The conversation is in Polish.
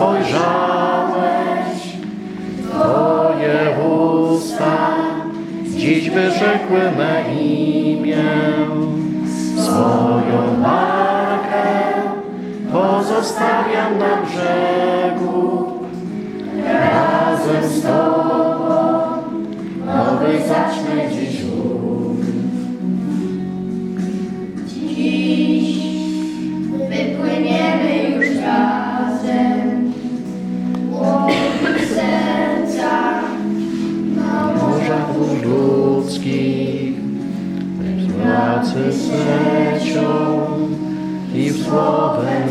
spojrzałeś, Twoje usta dziś wyrzekły me imię, swoją markę pozostawiam na. pracy z rzeczą i słowem.